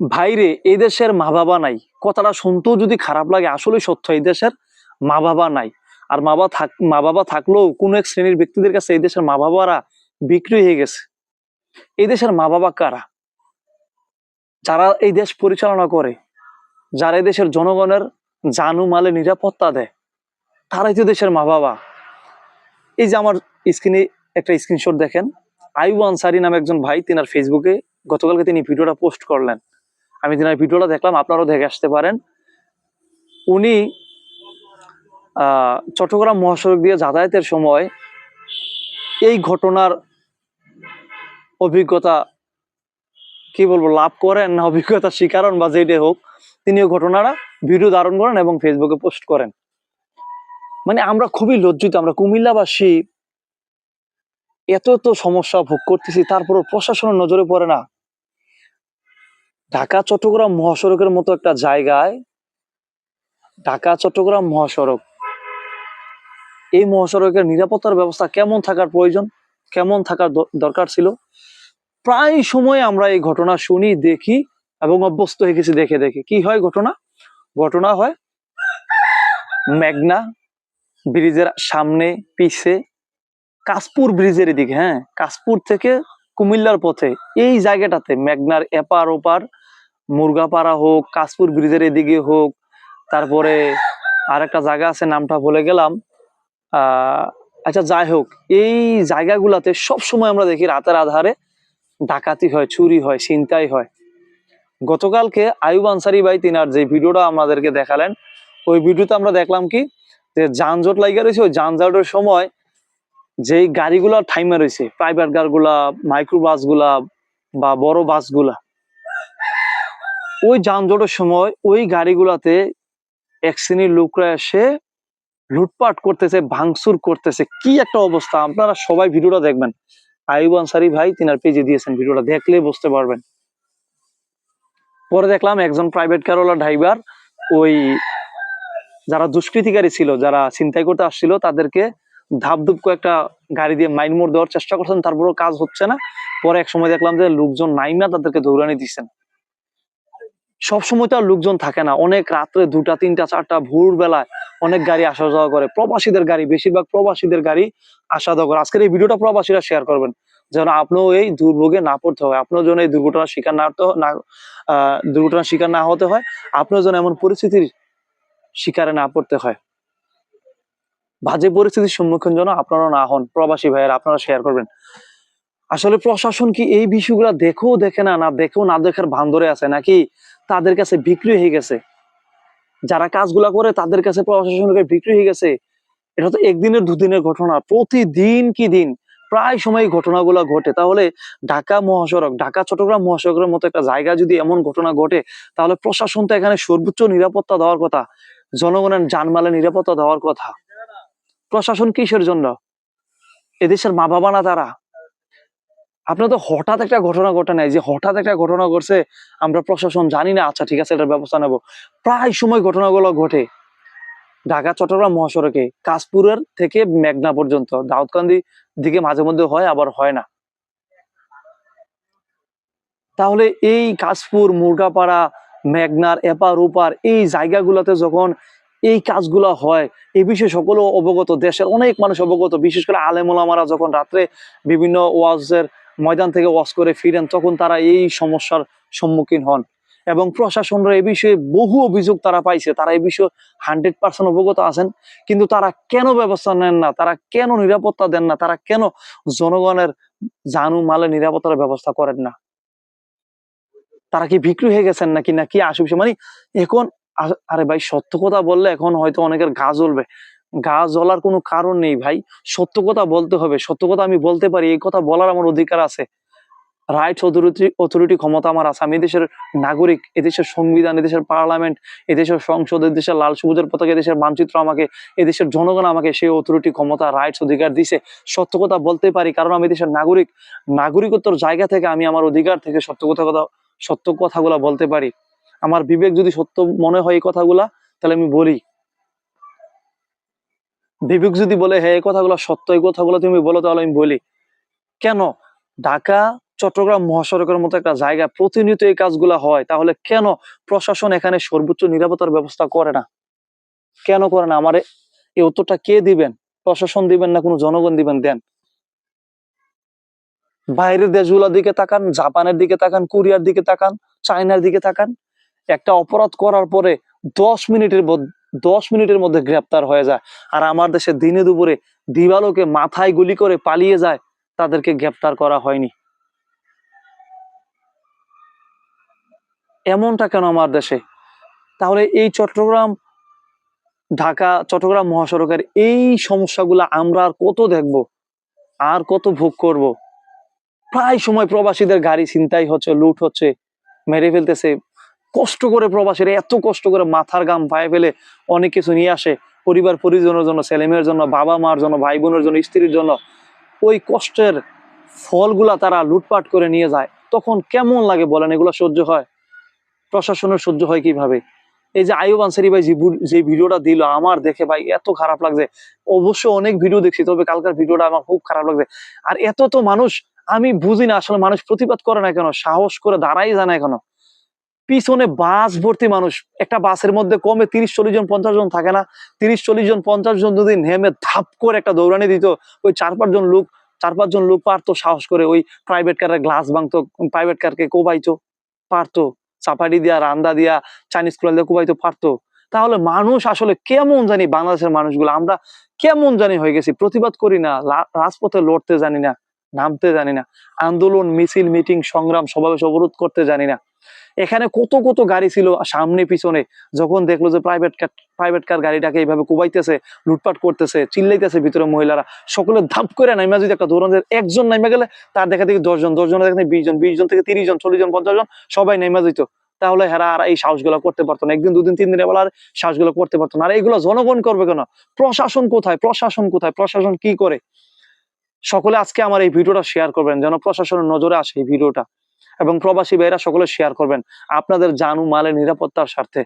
ভাইরে এই দেশের মা বাবা নাই। কথাটা শুনতেও যদি খারাপ লাগে আসলে সত্য এই দেশের মা বাবা নাই। আর মা বাবা থাক, মা বাবা থাকলেও কোন এক শ্রেণির ব্যক্তিদের কাছে এই দেশের মা বাবারা বিক্রি হয়ে গেছে। এই দেশের মা বাবা কারা? যারা এই দেশ পরিচালনা করে, যারা এই দেশের জনগণের জানু মালে নিরাপত্তা দেয়, তারাই তো দেশের মা বাবা। এই যে আমার স্ক্রিনে একটা স্ক্রিনশট দেখেন আইব আনসারি নামে একজন ভাই, তিনার ফেসবুকে গতকালকে তিনি ভিডিওটা পোস্ট করলেন। আমি তিনার ভিডিওটা দেখলাম, আপনারাও দেখে আসতে পারেন। উনি চট্টগ্রাম মহাসড়ক দিয়ে যাতায়াতের সময় এই ঘটনার অভিজ্ঞতা কি বলব, লাভ করেন না অভিজ্ঞতা শিকারণ বা যেটাই হোক, তিনি ওই ঘটনাটা ভিডিও ধারণ করেন এবং ফেসবুকে পোস্ট করেন। মানে আমরা খুবই লজ্জিত, আমরা কুমিল্লাবাসী এত এত সমস্যা ভোগ করতেছি তারপর প্রশাসনের নজরে পড়ে না। ঢাকা, চট্টগ্রাম মহাসড়কের মতো একটা জায়গায় ঢাকা, চট্টগ্রাম মহাসড়ক। এই মহাসড়কের নিরাপত্তার ব্যবস্থা কেমন থাকার প্রয়োজন? কেমন থাকার দরকার ছিল? প্রায় সময় আমরা এই ঘটনা শুনি, দেখি এবং অভ্যস্ত হয়ে গেছি দেখে দেখে। কি হয় ঘটনা? ঘটনা হয় মেঘনা ব্রিজের সামনে পিছে কাশপুর ব্রিজের এদিকে হ্যাঁ? কাশপুর থেকে কুমিল্লার পথে। এই জায়গাটাতে মেঘনার এপার ওপার মুরগাপাড়া হোক কাশপুর ব্রিজের এদিকে হোক, তারপরে আরেকটা জায়গা আছে, নামটা ভুলে গেলাম। আচ্ছা যাই হোক, এই জায়গাগুলাতে সব সময় আমরা দেখি রাতের আধারে ডাকাতি হয়, চুরি হয়, ছিনতাই হয়। গতকালকে আয়ুব আনসারি ভাই তিনার যে ভিডিওটা আমাদেরকে দেখালেন, ওই ভিডিওতে আমরা দেখলাম কি, যে যানজট লাগিয়ে রয়েছে, ওই যানজটের সময় যেই গাড়িগুলা ঠাইমে রয়েছে প্রাইভেট কারগুলা মাইক্রো বাসগুলা বা বড় বাসগুলা, ওই যানজটের সময় ওই গাড়িগুলাতে এক শ্রেণির লোকরা এসে লুটপাট করতেছে, ভাঙচুর করতেছে। কি একটা অবস্থা, আপনারা সবাই ভিডিওটা দেখবেন। আইব আনসারি ভাই, তিনার পেজে দিয়েছেন ভিডিওটা, দেখলে বুঝতে পারবেন। পরে দেখলাম একজন প্রাইভেট কারওয়ালা ড্রাইভার ওই যারা দুষ্কৃতিকারী ছিল, যারা ছিনতাই করতে আসছিল, তাদেরকে ধাপ ধুপ একটা গাড়ি দিয়ে মাইন মোড় দেওয়ার চেষ্টা করছেন, তারপরেও কাজ হচ্ছে না। পরে এক সময় দেখলাম যে লোকজন নাইমা তাদেরকে দৌড়ানি দিচ্ছেন সব সময় তো লোকজন থাকে না। অনেক রাত্রে দুটা, তিনটা, চারটা ভোর বেলায় অনেক গাড়ি আসা যাওয়া করে। প্রবাসীদের গাড়ি, বেশিরভাগ প্রবাসীদের গাড়ি আসা যাওয়া করে। আজকের এই ভিডিওটা প্রবাসীরা শেয়ার করবেন। যেন আপনিও এই দুর্ভোগে না পড়তে হয়। আপনিও যেন এই দুর্ঘটনার শিকার না না দুর্ঘটনার শিকার না হতে হয়। আপনিও যেন এমন পরিস্থিতির শিকারে না পড়তে হয়। বাজে পরিস্থিতির সম্মুখীন যেন আপনারা না হন। প্রবাসী ভাইয়েরা, আপনারা শেয়ার করবেন। আসলে প্রশাসন কি এই বিষয়গুলো দেখেও দেখে না না দেখেও না দেখার ভান ধরে আছে নাকি তাদের কাছে বিক্রি হয়ে গেছে? যারা কাজগুলা করে তাদের কাছে প্রশাসনের কাছে বিক্রি হয়ে গেছে। এটা তো একদিনের, দুদিনের ঘটনা। প্রতিদিন কি দিন? প্রায় সময় ঘটনাগুলো ঘটে। তাহলে ঢাকা মহাসড়ক, ঢাকা, চট্টগ্রাম মহাসড়কের মতো একটা জায়গা যদি এমন ঘটনা ঘটে, তাহলে প্রশাসন তো এখানে সর্বোচ্চ নিরাপত্তা দেওয়ার কথা। জনগণের জানমালের নিরাপত্তা দেওয়ার কথা। প্রশাসন কিসের জন্য? এদেশের মা বাবা না তারা? আপনার তো হঠাৎ একটা ঘটনা ঘটে নাই। যে হঠাৎ একটা ঘটনা ঘটছে, আমরা প্রশাসন জানি না। আচ্ছা ঠিক আছে, এটার ব্যবস্থা নেব। প্রায় সময় ঘটনাগুলো ঘটে। ঢাকা, চট্টগ্রাম মহাসড়কে, কাশপুরের থেকে মেঘনা পর্যন্ত। দাউদকান্দি দিকে মাঝে মধ্যে হয়, আবার হয় না। তাহলে এই কাশপুর, মুরগাপাড়া, মেঘনার এপার ওপার এই জায়গাগুলোতে যখন এই কাজগুলো হয়, এই বিষয়ে সকলে অবগত। দেশের অনেক মানুষ অবগত, বিশেষ করে আলেমোলামারা যখন রাত্রে বিভিন্ন ওয়াজের ময়দান থেকে ওয়াজ করে ফিরেন, তখন তারা এই সমস্যার সম্মুখীন হন। এবং প্রশাসনরা এ বিষয়ে বহু অভিযোগ তারা পাইছে, তারা এই বিষয়ে হান্ড্রেড পার্সেন্ট অবগত আছেন। কিন্তু তারা কেন ব্যবস্থা নেন না? তারা কেন নিরাপত্তা দেন না? তারা কেন জনগণের জানু মালে নিরাপত্তার ব্যবস্থা করেন না? তারা কি বিক্রি হয়ে গেছেন নাকি? না কি আশেপাশে মানে এখন আরে ভাই, সত্য কথা বললে এখন হয়তো অনেকের গা জ্বলবে। গা জ্বলার কোনো কারণ নেই ভাই। সত্য কথা বলতে হবে। সত্য কথা আমি বলতে পারি, এই কথা বলার আমার অধিকার আছে। রাইটস অথরিটি অথরিটি ক্ষমতা আমার আছে। আমি এদেশের নাগরিক এদেশের সংবিধান এদেশের পার্লামেন্ট এদেশের সংসদ এদেশের লাল সবুজের পতাকা এদেশের মানচিত্র আমাকে এদেশের জনগণ আমাকে সেই অথরিটি ক্ষমতা রাইটস অধিকার দিছে। সত্য কথা বলতে পারি, কারণ আমি দেশের নাগরিক। নাগরিকত্বর জায়গা থেকে আমি আমার অধিকার থেকে সত্য কথা কথা, সত্য কথাগুলা বলতে পারি। আমার বিবেক যদি সত্য মনে হয় এই কথাগুলা, তাহলে আমি বলি। বিবেক যদি বলে হ্যাঁ এই কথাগুলো সত্য, এই কথাগুলো তুমি বলো, তাহলে আমি বলি। কেন? ঢাকা, চট্টগ্রাম মহাসড়কের মতো একটা জায়গা প্রতিনিয়ত এই কাজগুলা হয়, তাহলে কেন প্রশাসন এখানে সর্বোচ্চ নিরাপত্তার ব্যবস্থা করে না? কেন করে না? আমার এই উত্তরটা কে দিবেন? প্রশাসন দিবেন না কোনো জনগণ দিবেন? দেন। বাইরের দেশগুলোর দিকে তাকান, জাপানের দিকে তাকান, কোরিয়ার দিকে তাকান, চায়নার দিকে তাকান। একটা অপরাধ করার পরে দশ মিনিটের দশ মিনিটের মধ্যে গ্রেপ্তার হয়ে যায়। আর আমার দেশে দিনে দুপুরে দিবালোকে মাথায় গুলি করে পালিয়ে যায়, তাদেরকে গ্রেপ্তার করা হয়নি। এমনটা কেন আমার দেশে? তাহলে এই চট্টগ্রাম, ঢাকা, চট্টগ্রাম মহাসড়কের এই সমস্যাগুলো আমরা আর কত দেখব? আর কত ভোগ করব? প্রায় সময় প্রবাসীদের গাড়ি ছিনতাই হচ্ছে, লুট হচ্ছে, মেরে ফেলতেছে কষ্ট করে প্রবাসীরা, এত কষ্ট করে মাথার গাম পায়ে ফেলে অনেক কিছু নিয়ে আসে। পরিবার পরিজনের জন্য ছেলে মেয়ের জন্য বাবা মার জন্য ভাই বোনের জন্য, স্ত্রীর জন্য। ওই কষ্টের ফলগুলা তারা লুটপাট করে নিয়ে যায়। তখন কেমন লাগে বলেন, এগুলো সহ্য হয়? প্রশাসনের সহ্য হয় কীভাবে? এই যে আয়ুব আনসারি ভাই যে যে ভিডিওটা দিল, আমার দেখে ভাই এত খারাপ লাগছে। অবশ্য অনেক ভিডিও দেখছি, তবে কালকার ভিডিওটা আমার খুব খারাপ লাগছে। আর এত তো মানুষ, আমি বুঝি না আসলে মানুষ প্রতিবাদ করে না কেন? সাহস করে দাঁড়াই যায় না কেন? পিছনে বাস ভর্তি মানুষ। একটা বাসের মধ্যে কমে তিরিশ, চল্লিশ জন, পঞ্চাশ জন থাকে না। তিরিশ, চল্লিশ জন, পঞ্চাশ জন যদি নেমে ধাপ করে একটা দৌড়ানি দিত, ওই চার পাঁচজন লোক, চার পাঁচজন লোক পারতো সাহস করে ওই প্রাইভেট কারের গ্লাস ভাঙতো প্রাইভেট কারকে কোবাইতো, পারতো। চাপাটি দিয়া, রান্দা দিয়া চাইনিজ কুড়াল দিয়ে কোবাইতো, পারতো। তাহলে মানুষ আসলে কেমন জানি বাংলাদেশের মানুষগুলো, আমরা কেমন জানি হয়ে গেছি, প্রতিবাদ করি না রাজপথে লড়তে জানি না, নামতে জানি না, আন্দোলন, মিছিল মিটিং সংগ্রাম সমাবেশ অবরোধ করতে জানি না। এখানে কত কত গাড়ি ছিল সামনে পিছনে, যখন দেখল যে প্রাইভেট কার প্রাইভেট কার গাড়িটাকে এইভাবে কুবাইতেছে, লুটপাট করতেছে, চিল্লাইতেছে ভিতরে মহিলারা, সকলে ধাপ করে নাইমা যদি একটা দৌড়ান একজন নাইমা গেলে, তার দেখা দেখি দশজন দশজন দেখা বিশ জন বিশ জন থেকে তিরিশ জন চল্লিশ জন পঞ্চাশ জন সবাই নেমা যেত তাহলে হেরা আর এই সাহসগুলো করতে পারতো না। একদিন, দুদিন, তিন দিনের বেলা আর সাহসগুলো করতে পারতো না। আর এইগুলো জনগণ করবে কেন? প্রশাসন কোথায়? প্রশাসন কোথায়? প্রশাসন কি করে? সকলে আজকে আমার এই ভিডিওটা শেয়ার করবেন, যেন প্রশাসনের নজরে আসে এই ভিডিওটা। এবং প্রবাসী ভাইরা সকলে শেয়ার করবেন। আপনাদের জানু মালের নিরাপত্তার স্বার্থে।